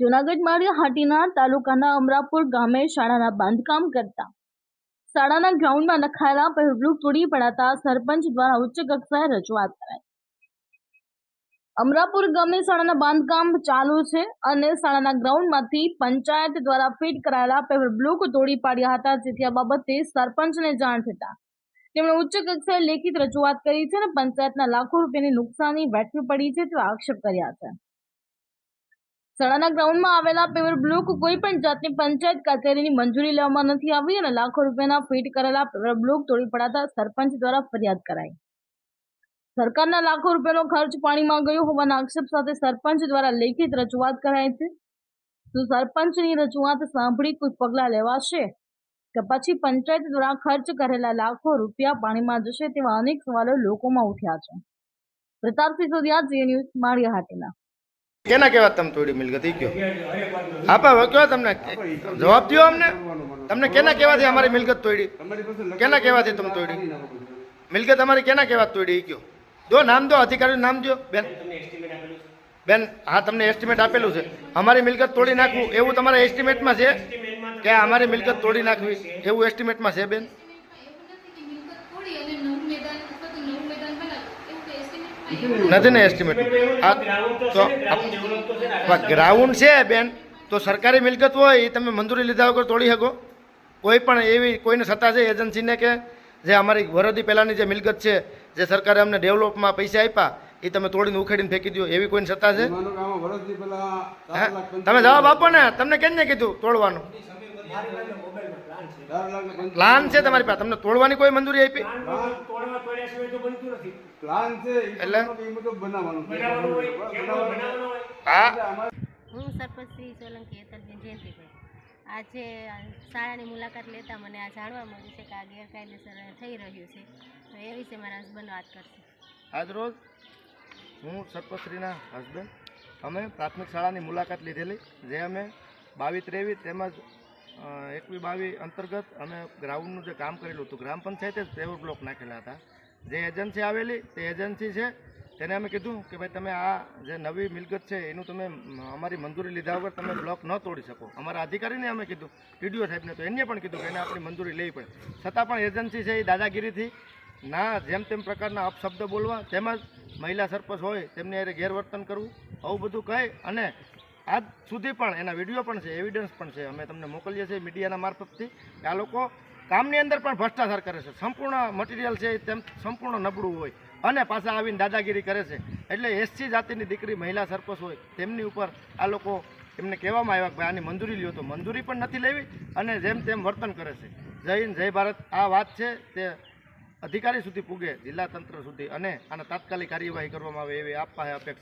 જૂનાગઢ માળિયા તાલુકાના અમરાપુર ગામે શાળાના બાંધકામ કરતા શાળાના ગ્રાઉન્ડમાં નખાયેલા પહેલું તોડી પડાતા સરપંચ દ્વારા ઉચ્ચ કક્ષાએ રજૂઆત કરાઈ. અમરાપુર ગામે શાળાના બાંધકામ ચાલુ છે અને શાળાના ગ્રાઉન્ડમાંથી પંચાયત દ્વારા ફિટ કરાયેલા પેપર બ્લોક તોડી પાડ્યા હતા જેથી આ બાબતે સરપંચને જાણ થતા તેમણે ઉચ્ચ કક્ષાએ લેખિત રજૂઆત કરી છે અને પંચાયતના લાખો રૂપિયાની નુકસાની વેઠવી પડી છે તેવા આક્ષેપ કર્યા છે શાળાના ગ્રાઉન્ડમાં આવેલા પેવર બ્લોક કોઈ પણ જાતની પંચાયત કચેરીની મંજૂરી લેવામાં નથી આવી અને લાખો રૂપિયાના ફીટ કરેલા પેવર બ્લોક તોડી પડાતા સરપંચ દ્વારા ફરિયાદ કરાઈ. સરકારના લાખો રૂપિયાનો ખર્ચ પાણીમાં ગયો હોવાના આક્ષેપ સાથે સરપંચ દ્વારા લેખિત રજૂઆત કરાઈ છે. તો સરપંચની રજૂઆત સાંભળી કોઈ પગલાં લેવાશે? કે પછી પંચાયત દ્વારા ખર્ચ કરેલા લાખો રૂપિયા પાણીમાં જશે તેવા અનેક સવાલો લોકોમાં ઉઠ્યા છે. પ્રતાપસિંહ સોદિયા જે ન્યૂઝ માળિયા હાટીના. કેના કેવા તમે તોડી મિલકત એ કયો? હા હવે કયો તમને? જવાબ દો અમને. તમને કેના કેવાથી અમારી મિલકત તોડી? કેના કેવાથી તમે તોડી? મિલકત અમારી કેના કેવા તોડી એ કયો? દો, નામ દો, અધિકારીનું નામ દો બેન. બેન, હા, તમને એસ્ટિમેટ આપેલું છે. અમારી મિલકત તોડી નાખવું એવું તમારા એસ્ટિમેટમાં છે? કે અમારી મિલકત તોડી નાખવી એવું એસ્ટિમેટમાં છે, બેન? નથી ને એસ્ટિમેટ આ તો ગ્રાઉન્ડ છે બેન. તો સરકારી મિલકત હોય એ તમે મંજૂરી લીધા વગર તોડી શકો. કોઈ પણ એવી કોઈને સત્તા છે એજન્સીને કે જે અમારી વરદી પહેલાંની જે મિલકત છે જે સરકારે અમને ડેવલપમાં પૈસા આપ્યા એ તમે તોડીને ઉખેડીને ફેંકી દો એવી કોઈની સત્તા છે? તમે જવાબ આપો ને. તમને કેમ ને કીધું તોડવાનું? પ્લાન છે. તમારી પાસે. તમને તોડવાની કોઈ મંજૂરી આપી? પ્લાન છે એટલે? હા. હું સરપંચ શ્રી સોલંકી હેતલબેન જયંતિભાઈ આજે શાળાની મુલાકાત લેતા મને આ જાણવા મળ્યું છે કે આ ગેરકાયદેસર થઈ રહ્યું છે. તો એ વિશે મારા હસબન્ડ વાત કરશે. આજ રોજ હું સરપંચશ્રીના હસબન્ડ અમે પ્રાથમિક શાળાની મુલાકાત લીધેલી જે અમે બાવીસ ત્રેવીસ તેમજ એકવી બાવી અંતર્ગત અમે ગ્રાઉન્ડનું જે કામ કરેલું હતું, ગ્રામ પંચાયતે જ પેવર બ્લોક નાખેલા હતા. જે એજન્સી આવેલી તે એજન્સી છે, તેને અમે કીધું કે ભાઈ તમે આ જે નવી મિલકત છે, એનું તમે અમારી મંજૂરી લીધા વગર તમે બ્લોક ન તોડી શકો. અમારા અધિકારીને અમે કીધું ટીડીઓ સાહેબને, તો એને પણ કીધું કે એને આપણી મંજૂરી લેવી પડે. છતાં પણ એજન્સી છે એ દાદાગીરીથી ના જેમ તેમ પ્રકારના અપશબ્દ બોલવા, તેમજ મહિલા સરપંચ હોય, તેમને અરે ગેરવર્તન કરવું, આવું બધું કહે અને આજ સુધી પણ એના વીડિયો પણ છે એવિડન્સ પણ છે, અમે તમને મોકલીએ છીએ મીડિયાના મારફતથી. આ લોકો કામની અંદર પણ ભ્રષ્ટાચાર કરે છે. સંપૂર્ણ મટીરિયલ છે તેમ સંપૂર્ણ નબળું હોય. અને પાછા આવીને દાદાગીરી કરે છે. એટલે એસસી જાતિની દીકરી મહિલા સરપંચ હોય, તેમની ઉપર આ લોકો એમને કહેવામાં આવ્યા કે ભાઈ આની મંજૂરી લ્યો તો મંજૂરી પણ નથી લેવી અને જેમ તેમ વર્તન કરે છે. જય હિન્દ, જય ભારત. આ વાત છે તે અધિકારી સુધી પૂગે, જિલ્લા તંત્ર સુધી. અને આના તાત્કાલિક કાર્યવાહી કરવામાં આવે એવી આપવા અપેક્ષા.